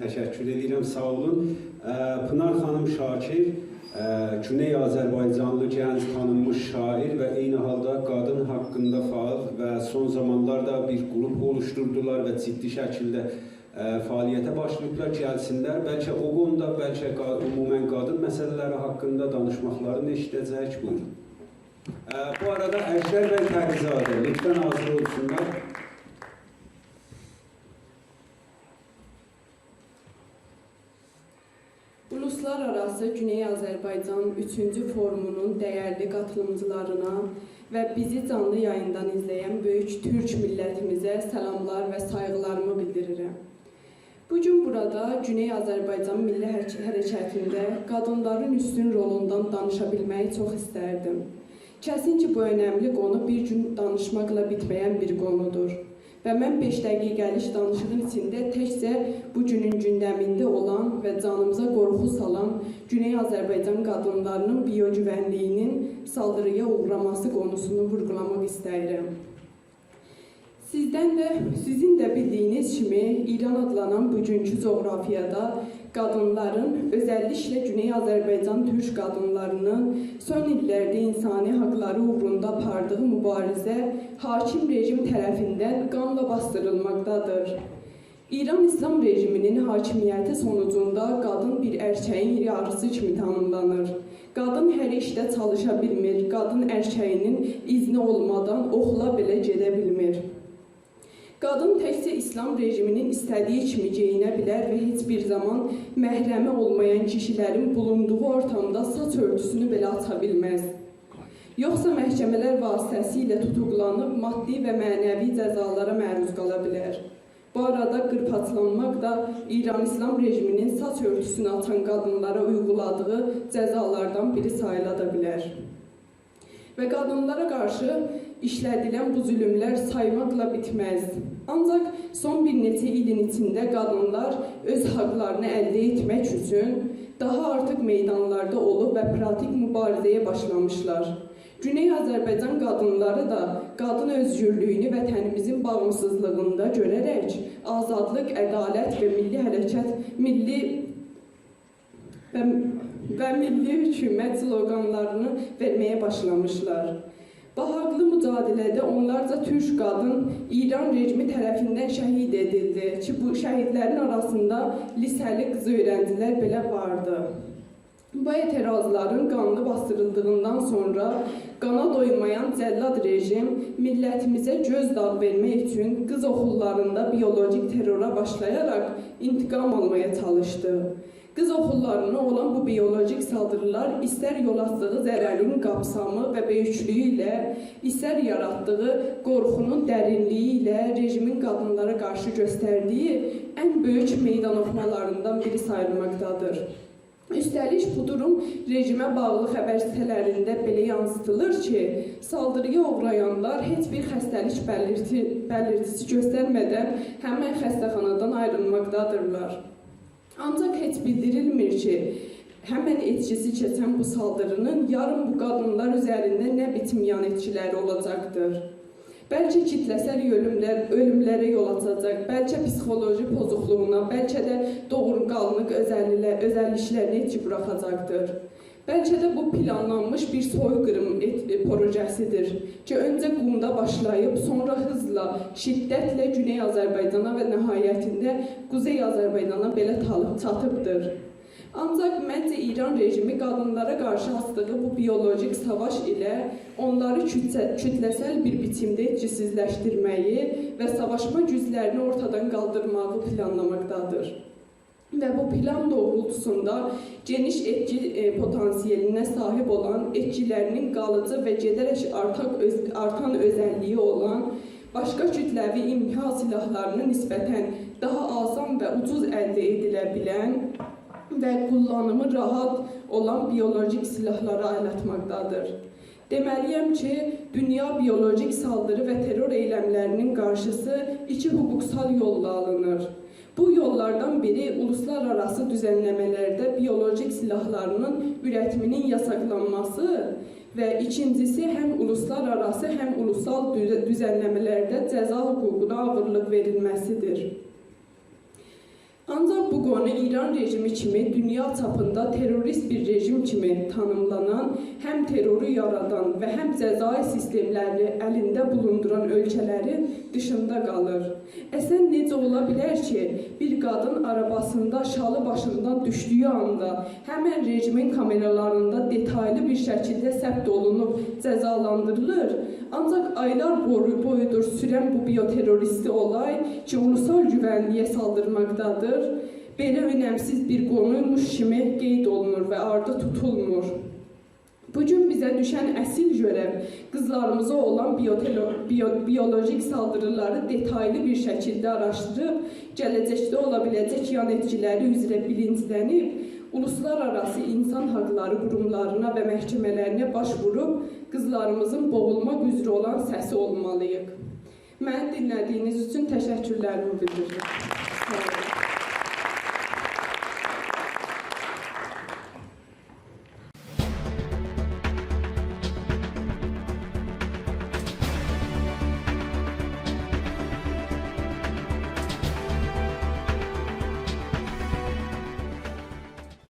təşəkkür edirəm, sağ olun. Ə, Pınar xanım Şakir, ə, Güney Azərbaycanlı gənc tanınmış şair və eyni halda qadın haqqında faal və son zamanlarda bir qrup oluşturdular və ciddi şəkildə ə, fəaliyyətə başlayıblar, gəlsinlər. Bəlkə o qonuda, bəlkə ümumən qadın məsələləri haqqında danışmaqlarını eşidəcəyik. Buyurun. Ə, bu arada Əşrər bəy Tərizadə, lütfən hazır olsunlar. Uluslararası Güney Azərbaycan 3-cü forumunun dəyərli qatılımcılarına və bizi canlı yayından izləyən böyük türk millətimizə salamlar və sayğılarımı bildirirəm. Bu gün burada Güney Azərbaycan Milli Hərək- Hərəkətində qadınların üstün rolundan danışa bilməyi çox istərdim. Kəsin ki, bu önəmli qonu bir gün danışmaqla bitməyən bir qonudur. Və mən 5 dəqiqəlik danışığın içində təkcə bu günün gündəmində olan və canımıza qorxu salan Güney Azərbaycan qadınlarının biogüvənliyinin saldırıya uğraması qonusunu vurğulamaq istəyirəm. Sizdən də, sizin də bildiyiniz kimi İran adlanan bugünkü coğrafiyada qadınların, özəlliklə Güney Azərbaycan türk qadınlarının son illərdə insani haqları uğrunda apardığı mübarizə hakim rejim tərəfindən qanla bastırılmaqdadır. İran İslam rejiminin hakimiyyəti sonucunda qadın bir erkəyin yarısı kimi tanımlanır. Qadın hər işdə çalışa bilmir, qadın erkəyinin izni olmadan oxula belə gedə bilmir. Qadın təkcə İslam rejiminin istədiyi kimi geyinə bilər və heç bir zaman məhrəmi olmayan kişilərin bulunduğu ortamda saç örtüsünü belə aça bilməz. Yoxsa məhkəmələr vasitəsilə tutuqlanıb maddi və mənəvi cəzalara məruz qala bilər. Bu arada qırpaçlanmaq da İran İslam rejiminin saç örtüsünü açan qadınlara uyguladığı cəzalardan biri sayıla da bilər. Və qadınlara qarşı işlədilən bu zülmlər saymaqla bitməz. Ancaq son bir neçə ilin içində qadınlar öz haqlarını əldə etmək üçün daha artıq meydanlarda olub və pratik mübarizəyə başlamışlar. Güney Azərbaycan qadınları da qadın özgürlüyünü vətənimizin bağımsızlığında görərək azadlıq, ədalət və milli hərəkət, milli və, və milli hökumət sloqanlarını verməyə başlamışlar. Bahaqlı mücadilədə onlarca türk qadın İran rejimi tərəfindən şəhid edildi ki, bu şəhidlərin arasında lisəli qız öyrəncilər belə vardı. Bu etirazların qanlı bastırıldığından sonra qana doymayan cəllad rejim millətimizə göz dağ vermək üçün qız oxullarında biolojik terrora başlayaraq intiqam almaya çalışdı. Qız oxullarına olan bu biolojik saldırılar istər yol açdığı zərərin qapsamı və böyüklüyü ilə, istər yaratdığı qorxunun dərinliyi ilə rejimin qadınlara qarşı göstərdiyi ən böyük meydan oxumalarından biri sayılmaqdadır. Üstəlik bu durum rejimə bağlı xəbər sitələrində belə yansıtılır ki, saldırıya uğrayanlar heç bir xəstəlik bəlirti, bəlirtisi göstərmədən həmən xəstəxanadan ayrılmaqdadırlar. Ancaq heç bildirilmir ki, həmən etkisi keçən bu saldırının yarın bu qadınlar üzərində nə biçim yan etkiləri olacaqdır. Bəlkə kitləsəl ölümlər, ölümlərə yol açacaq, bəlkə psixoloji pozuqluğuna, bəlkə də doğurqalınıq özəlliklə, özəlliklərinə etki buraxacaqdır. Bəlkə də bu planlanmış bir soyqırım e, projesidir ki, öncə qumda başlayıb, sonra hızla, şiddətlə Güney Azərbaycana və nəhayətində Quzey Azərbaycana belə talıb çatıbdır. Ancaq məncə İran rejimi qadınlara qarşı açdığı bu biolojik savaş ilə onları kütlə, kütləsəl bir biçimdə etkisizləşdirməyi və savaşma güclərini ortadan qaldırmağı planlamaqdadır. Və bu plan doğrultusunda geniş etki e, potansiyelinə sahib olan, etkilərinin qalıcı və gedərək artaq öz, artan özəlliyi olan başqa kütləvi imha silahlarına nisbətən daha asan və ucuz əldə edilə bilən və kullanımı rahat olan biolojik silahlara aylətməkdadır. Deməliyəm ki, dünya biolojik saldırı və terror eylemlərinin qarşısı iki hüquqsal yolla alınır. Bu yollardan biri uluslararası düzenləmələrdə biolojik silahlarının üretiminin yasaklanması və ikincisi həm uluslararası, həm ulusal düzənləmələrdə cəza hüququna ağırlıq verilməsidir. Ancaq bu qonu İran rejimi kimi dünya çapında terrorist bir rejim kimi tanımlanan, həm terroru yaradan və həm cəzai sistemlərini əlində bulunduran ölkələrin dışında qalır. Əsən necə ola bilər ki, bir qadın arabasında şalı başından düşdüyü anda həmən rejimin kameralarında detaylı bir şəkildə səbt olunub cəzalandırılır. Ancaq aylar boyu boyudur sürən bu bioterroristi olay ki, ulusal güvənliyə saldırmaqdadır. Belə önəmsiz bir qonuymuş kimi qeyd olunur və ardı tutulmur. Bugün bizə düşən əsil görəv qızlarımıza olan biotelo, biyo, biyolojik saldırıları detaylı bir şəkildə araşdırıb, gələcəkdə ola biləcək yan etkiləri üzrə bilinçlənib, uluslararası insan haqları qurumlarına və məhkəmələrinə başvurub qızlarımızın boğulmaq üzrə olan səsi olmalıyıq. Məni dinlədiyiniz üçün təşəkkürlərimi bildirirəm.